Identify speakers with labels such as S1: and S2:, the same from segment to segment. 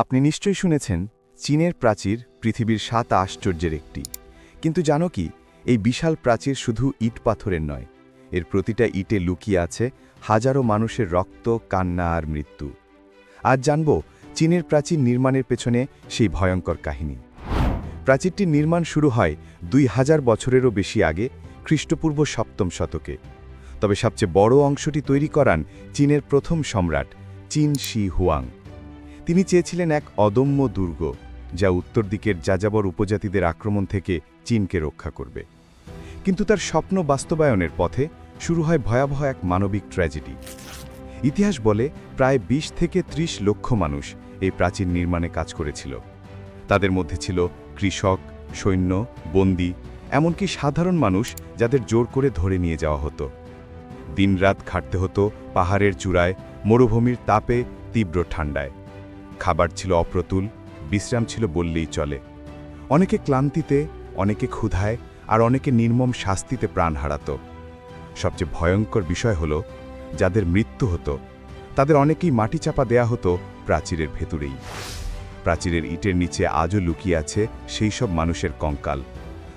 S1: আপনি নিশ্চয়ই শুনেছেন, চীনের প্রাচীর পৃথিবীর সাত আশ্চর্যের একটি। কিন্তু জানো কি, এই বিশাল প্রাচীর শুধু ইট পাথরের নয়, এর প্রতিটা ইটে লুকিয়ে আছে হাজারো মানুষের রক্ত, কান্না আর মৃত্যু। আজ জানব, চীনের প্রাচীর নির্মাণের পেছনে সেই ভয়ঙ্কর কাহিনী। প্রাচীরটির নির্মাণ শুরু হয় দুই হাজার বছরেরও বেশি আগে, খ্রিস্টপূর্ব সপ্তম শতকে। তবে সবচেয়ে বড় অংশটি তৈরি করান চীনের প্রথম সম্রাট, চীন শি হুয়াং। তিনি চেয়েছিলেন এক অদম্য দুর্গ, যা উত্তর দিকের যাযাবর উপজাতিদের আক্রমণ থেকে চীনকে রক্ষা করবে। কিন্তু তার স্বপ্ন বাস্তবায়নের পথে শুরু হয় ভয়াবহ এক মানবিক ট্র্যাজেডি। ইতিহাস বলে প্রায় ২০ থেকে ৩০ লক্ষ মানুষ এই প্রাচীন নির্মাণে কাজ করেছিল। তাদের মধ্যে ছিল কৃষক, সৈন্য, বন্দী, এমনকি সাধারণ মানুষ যাদের জোর করে ধরে নিয়ে যাওয়া হতো। দিনরাত খাটতে হতো পাহাড়ের চূড়ায়, মরুভূমির তাপে, তীব্র ঠান্ডায়। খাবার ছিল অপ্রতুল, বিশ্রাম ছিল বললেই চলে। অনেকে ক্লান্তিতে, অনেকে ক্ষুধায়, আর অনেকে নির্মম শাস্তিতে প্রাণ হারাত। সবচেয়ে ভয়ঙ্কর বিষয় হল, যাদের মৃত্যু হতো, তাদের অনেকেই মাটি চাপা দেয়া হতো প্রাচীরের ভেতরেই। প্রাচীরের ইটের নিচে আজও লুকিয়ে আছে সেই সব মানুষের কঙ্কাল।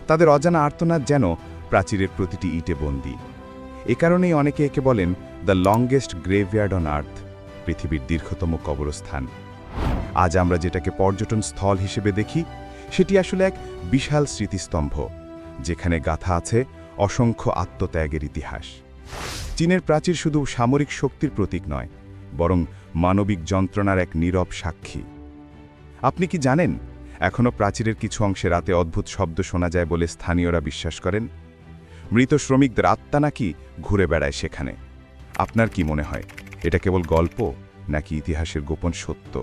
S1: তাদের অজানা আর্তনাদ যেন প্রাচীরের প্রতিটি ইটে বন্দী। এ কারণেই অনেকে একে বলেন, the longest graveyard on earth পৃথিবীর দীর্ঘতম কবরস্থান। আজ আমরা যেটাকে পর্যটন স্থল হিসেবে দেখি, সেটি আসলে এক বিশাল স্মৃতিস্তম্ভ, যেখানে গাথা আছে অসংখ্য আত্মত্যাগের ইতিহাস। চীনের প্রাচীর শুধু সামরিক শক্তির প্রতীক নয়, বরং মানবিক যন্ত্রণার এক নীরব সাক্ষী। আপনি কি জানেন এখনও প্রাচীরের কিছু অংশে রাতে অদ্ভুত শব্দ শোনা যায় বলে স্থানীয়রা বিশ্বাস করেন? মৃত শ্রমিকদের আত্মা নাকি ঘুরে বেড়ায় সেখানে? আপনার কি মনে হয়, এটা কেবল গল্প নাকি ইতিহাসের গোপন সত্য?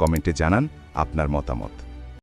S1: কমেন্টে জানান আপনার মতামত।